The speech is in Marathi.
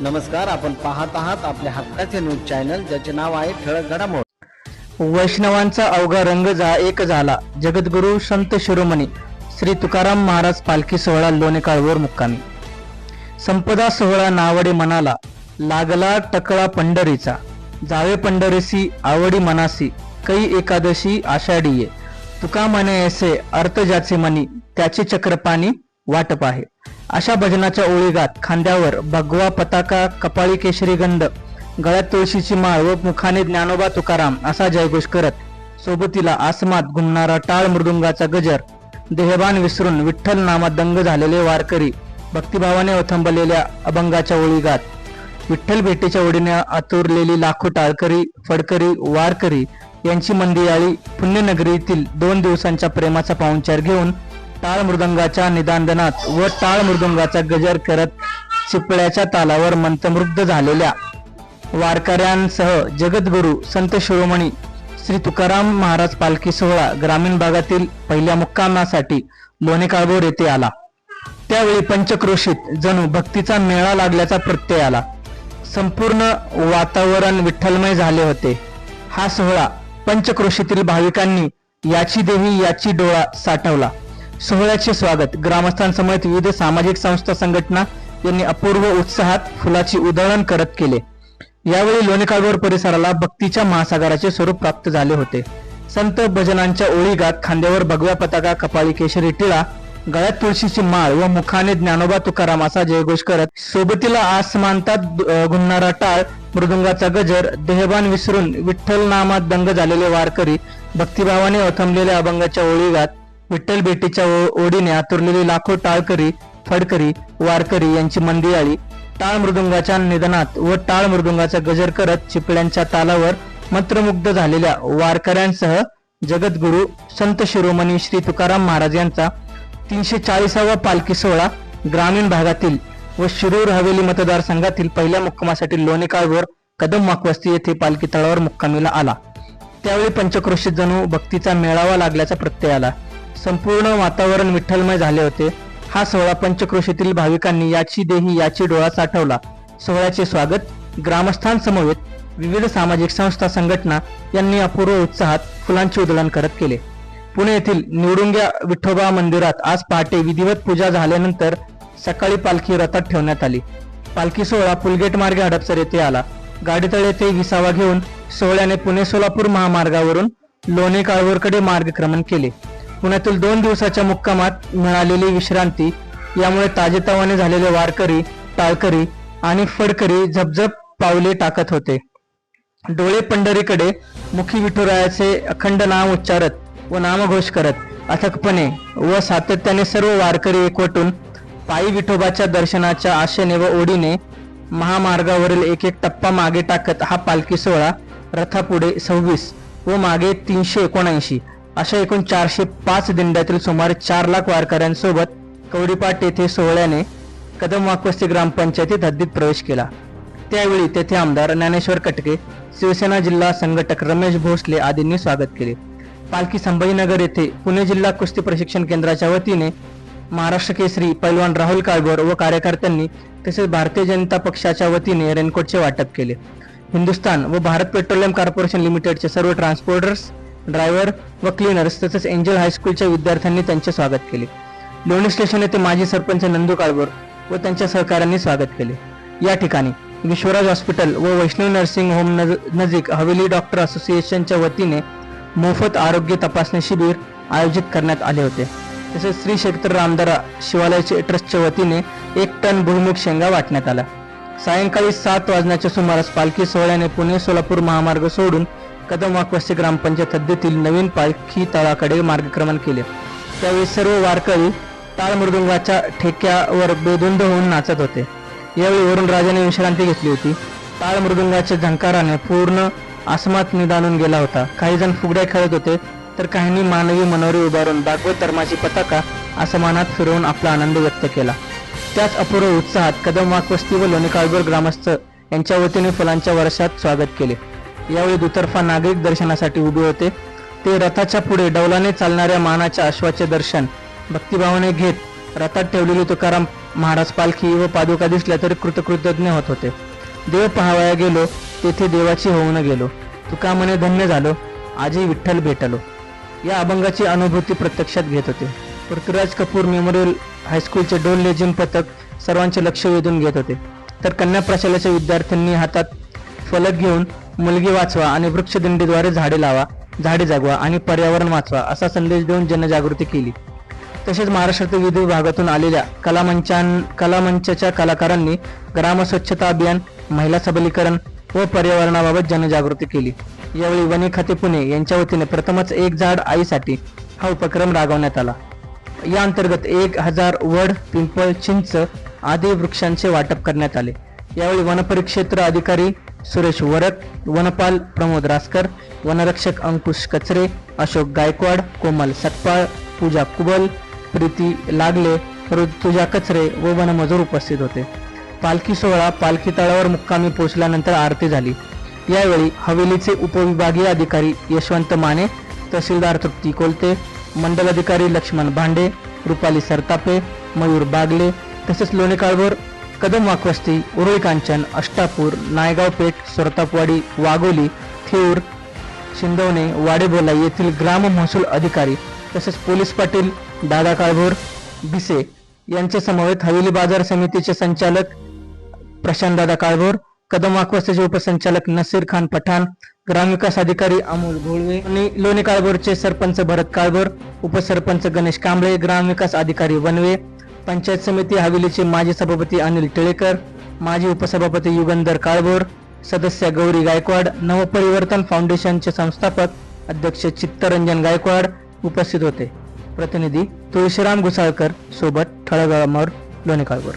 नमस्कार आपण पाहत आहात आपल्या हक्काचे न्यूज चॅनल ज्याचे नाव आहे ठळक घडामोड. वैष्णवांचा अवघा रंग जा एक झाला. जगद्गुरु संत शिरोमणी श्री तुकाराम महाराज पालखी सोहळा लोणेकाळवर मुक्कामी. संपदा सोहळा नावडे मनाला लागला टकळा पंढरीचा. जावे पंढरीसी आवडी मनासी कै एकादशी आषाढीये. तुका म्हणे ऐसे अर्थ ज्याचे मनी त्याचे चक्रपाणी वाटप आहे. अशा भजनाच्या ओळीगात खांद्यावर भगवा पताका कपाळी केशरी गंध गळ्यात तुळशीची माळ व मुखाने ज्ञानोबा तुकाराम असा जयघोष करत सोबतीला आसमात घुमणारा टाळ मृदुंगाचा गजर देहबान विसरून विठ्ठल नामात दंग झालेले वारकरी भक्तिभावाने ओथंबलेल्या अभंगाच्या ओळीगात विठ्ठल भेटीच्या ओढीने आतुरलेली लाखो टाळकरी फडकरी वारकरी यांची मंदियाळी पुण्यनगरीतील दोन दिवसांच्या प्रेमाचा पाहुणचार घेऊन टाळ मृदंगाच्या निदानदनात व टाळ मृदंगाचा गजर करत चिपळ्याच्या तालावर मंत्रमुग्ध झालेल्या वारकऱ्यांसह जगद्गुरु संत शिरोमणी श्री तुकाराम महाराज पालखी सोहळा ग्रामीण भागातील पहिल्या मुक्कामासाठी लोणे काळभोर येथे आला. त्यावेळी पंचक्रोशीत जणू भक्तीचा मेळा लागल्याचा प्रत्यय आला. संपूर्ण वातावरण विठ्ठलमय झाले होते. हा सोहळा पंचक्रोशीतील भाविकांनी याची देवी याची डोळा साठवला. सोहळ्याचे स्वागत. ग्रामस्थांसमवेत विविध सामाजिक संस्था संघटना यांनी अपूर्व उत्साहात फुलाची उधळण करत केले. यावेळी लोणेकाळवर परिसराला भक्तीच्या महासागराचे स्वरूप प्राप्त झाले होते. संत भजनांच्या ओळीगात खांद्यावर भगव्या पताका कपाळी केशरी टिळा गळ्यात तुळशीची माळ व मुखाने ज्ञानोबा तुकाराम असा जयघोष करत सोबतीला आसमानतात घुमणारा टाळ मृदुंगाचा गजर देहबान विसरून विठ्ठल नामात दंग झालेले वारकरी भक्तिभावाने ओथंबलेल्या अभंगाच्या ओळीगात विठ्ठल भेटीच्या ओ- ओढीने आतुरलेले लाखो टाळकरी फडकरी वारकरी यांची मंदियाळी टाळ मृदुंगाच्या निधनात व टाळ मृदुंगाचा गजर करत चिपळ्यांच्या तालावर मंत्रमुग्ध झालेल्या वारकऱ्यांसह जगद्गुरु संत शिरोमणी श्री तुकाराम महाराज यांचा तीनशे चाळीसावा पालखी सोहळा ग्रामीण भागातील व शिरूर हवेली मतदारसंघातील पहिल्या मुक्कामासाठी लोणेकाळवर कदम माकवस्ती येथे पालखी तळावर मुक्कामीला आला. त्यावेळी पंचक्रोशीत जणू भक्तीचा मेळावा लागल्याचा प्रत्यय आला. संपूर्ण वातावरण विठ्ठलमय झाले होते. हा सोहळा पंचक्रोशीतील भाविकांनी याची देही याची डोळा साठवला. सोहळ्याचे स्वागत ग्रामस्थांसमवेत विविध सामाजिक संस्था संघटना यांनी अपूर्व उत्साहात फुलांचे उधळण करत केले. पुणे येथील निवडुंग्या विठोबा मंदिरात आज पहाटे विधिवत पूजा झाल्यानंतर सकाळी पालखी रथात ठेवण्यात आली. पालखी सोहळा पुलगेट मार्गे हडपसर येथे आला. गाडीतळ येथे विसावा घेऊन सोहळ्याने पुणे सोलापूर महामार्गावरून लोणे काळवरकडे मार्गक्रमण केले. पुण्यातील दोन दिवसाच्या मुक्कामात मिळालेली विश्रांती यामुळे ताजेतवाने झालेले वारकरी टाळकरी आणि फडकरी झपझप पावले टाकत होते. डोळे पंढरीकडे मुखी विठुरायाचे अखंड नाम उच्चारत व नामघोष करत अथकपणे व सातत्याने सर्व वारकरी एकवटून पायी विठोबाच्या दर्शनाच्या आशेने व ओढीने महामार्गावरील एक एक टप्पा मागे टाकत हा पालखी सोहळा रथापुढे सव्वीस व मागे तीनशे एकोणऐंशी. अशा एकूण चारशे पाच दिंड्यातील सुमारे चार लाख वारकऱ्यांसोबत कवडीपाट येथे सोहळ्याने कदम वाकवस्ती ग्रामपंचायतीत हद्दीत प्रवेश केला. त्यावेळी तेथे आमदार ज्ञानेश्वर कटके शिवसेना जिल्हा संघटक रमेश भोसले आदींनी स्वागत केले. पालखी संभाजीनगर येथे पुणे जिल्हा कुस्ती प्रशिक्षण केंद्राच्या वतीने महाराष्ट्र केसरी पैलवान राहुल काळभोर व कार्यकर्त्यांनी तसेच भारतीय जनता पक्षाच्या वतीने रेनकोटचे वाटप केले. हिंदुस्थान व भारत पेट्रोलियम कॉर्पोरेशन लिमिटेडचे सर्व ट्रान्सपोर्टर्स ड्रायव्हर व क्लीनर्स तसेच एंजल हायस्कूलच्या विद्यार्थ्यांनी त्यांचे स्वागत केले. लोणी स्टेशन येथे माजी सरपंच नंदू काळबोर व त्यांच्या सहकाऱ्यांनी स्वागत केले. या ठिकाणी विश्वराज हॉस्पिटल व वैष्णव नर्सिंग होम नजीक हवेली डॉक्टर असोसिएशनच्या वतीने मोफत आरोग्य तपासणी शिबिर आयोजित करण्यात आले होते. तसेच श्री क्षेत्र रामदारा शिवालयाचे ट्रस्टच्या वतीने एक टन भुईमुग शेंगा वाटण्यात आला. सायंकाळी सात वाजण्याच्या सुमारास पालखी सोहळ्याने पुणे सोलापूर महामार्ग सोडून कदम वाकवस्ती ग्रामपंचायत हद्दीतील नवीन पालखी तळाकडे मार्गक्रमण केले. त्यावेळी सर्व वारकरी ताळमृदुंगाच्या ठेक्यावर बेधुंद होऊन नाचत होते. यावेळी वरून राजाने विश्रांती घेतली होती. ताळमृदुंगाच्या झंकाराने पूर्ण आसमात निदानून गेला होता. काही जण फुगड्या खेळत होते तर काहींनी मानवी मनोरे उभारून भागवत धर्माची पताका आसमानात फिरवून आपला आनंद व्यक्त केला. त्याच अपूर्व उत्साहात कदम वाकवस्ती व लोणीकाळभोर ग्रामस्थ यांच्या वतीने फुलांच्या वर्षात स्वागत केले. यावेळी दुतर्फा नागरिक दर्शनासाठी उभे होते. ते रथाच्या पुढे डौलाने चालणाऱ्या मानाच्या अश्वाचे दर्शन भक्तिभावाने घेत रथात ठेवलेली तुकाराम महाराज पालखी व पादुका दिसल्या तरी कृतकृतज्ञ होत होते. देव पहावया गेलो तेथे देवाची होऊन गेलो. तुका मने धन्य झालो आजही विठ्ठल भेटलो. या अभंगाची अनुभूती प्रत्यक्षात घेत होते. पृथ्वीराज कपूर मेमोरियल हायस्कूलचे डोल लेझिम पथक सर्वांचे लक्ष वेधून घेत होते. तर कन्या प्रशालाच्या विद्यार्थ्यांनी हातात फलक घेऊन मुलगी वाचवा आणि वृक्षदिंडीद्वारे झाडे लावा झाडे जगवा आणि पर्यावरण वाचवा असा संदेश देऊन जनजागृती केली. तसेच महाराष्ट्रातील विविध भागातून आलेल्या कलामंचां कलामंचच्या कलाकारांनी ग्राम स्वच्छता अभियान महिला सबलीकरण व पर्यावरणाबाबत जनजागृती केली. यावेळी वने खाते पुणे यांच्या वतीने प्रथमच एक झाड आईसाठी हा उपक्रम राबवण्यात आला. या अंतर्गत एक हजार वड पिंपळ चिंच आदी वृक्षांचे वाटप करण्यात आले. यावेळी वनपरिक्षेत्र अधिकारी सुरेश वरक वनपाल प्रमोद रासकर वनरक्षक अंकुश कचरे अशोक गायकवाड कोमल सतपाळ पूजा कुबल प्रीती लागले ऋतुजा कचरे व वनमजूर उपस्थित होते. पालखी सोहळा पालखी तळावर मुक्कामी पोहोचल्यानंतर आरती झाली. यावेळी हवेलीचे उपविभागीय अधिकारी यशवंत माने तहसीलदार तृप्ती कोलते मंडल अधिकारी लक्ष्मण भांडे रुपाली सरतापे मयूर बागले तसेच लोणेकाळभोर कदम वाकवस्ती उरळी कांचन अष्टापूर नायगाव पेठ सरतापवाडी वाघोली थेऊर शिंदवणे वाडेबोला येथील ग्राम महसूल अधिकारी तसेच पोलीस पाटील दादा काळभोर बिसे यांच्या समवेत हवेली बाजार समितीचे संचालक प्रशांत दादा काळभोर कदम वाकवस्तीचे उपसंचालक नसीर खान पठाण ग्रामविकास अधिकारी अमोल घोळवे आणि लोणी काळभोरचे सरपंच भरत काळभोर उपसरपंच गणेश कांबळे ग्रामविकास अधिकारी वनवे पंचायत समिती हवेलीचे माजी सभापती अनिल टिळेकर माजी उपसभापती युगंधर काळभोर सदस्य गौरी गायकवाड नवपरिवर्तन फाउंडेशनचे संस्थापक अध्यक्ष चित्तरंजन गायकवाड उपस्थित होते. प्रतिनिधी तुळशीराम घुसाळकर सोबत ठळगामावर लोणी काळभोर.